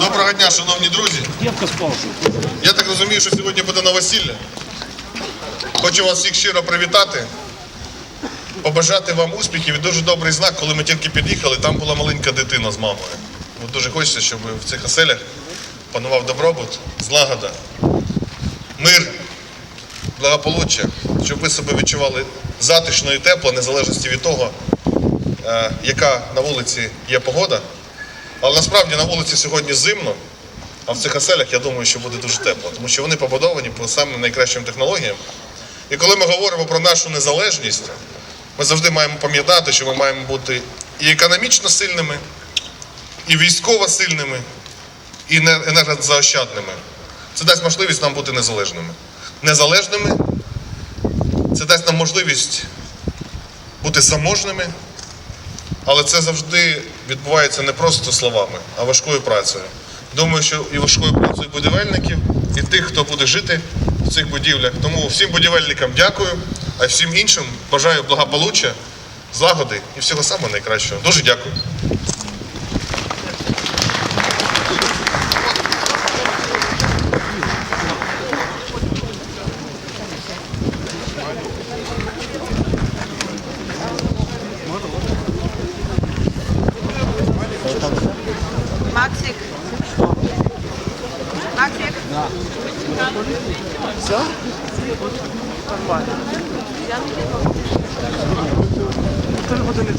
Доброго дня, шановні друзі. Я так розумію, що сьогодні буде новосілля. Хочу вас всіх щиро привітати, побажати вам успіхів і дуже добрий знак, коли ми тільки під'їхали, там була маленька дитина з мамою. От дуже хочеться, щоб в цих оселях панував добробут, злагода, мир, благополуччя, щоб ви себе відчували затишно і тепло, незалежності від того, е, яка на вулиці є погода. Але насправді на вулиці сьогодні зимно, а в цих оселях я думаю, що буде дуже тепло, тому що вони побудовані по самим найкращим технологіям. І коли ми говоримо про нашу незалежність, ми завжди маємо пам'ятати, що ми маємо бути і економічно сильними, і військово сильними, і енергозаощадними. Це дасть можливість нам бути незалежними. Незалежними це дасть нам можливість бути заможними, але це завжди відбувається не просто словами, а важкою працею. Думаю, що і важкою працею будівельників, і тих, хто буде жити в цих будівлях. Тому всім будівельникам дякую, а всім іншим бажаю благополуччя, злагоди і всього самого найкращого. Дуже дякую. Максик. Все? Я не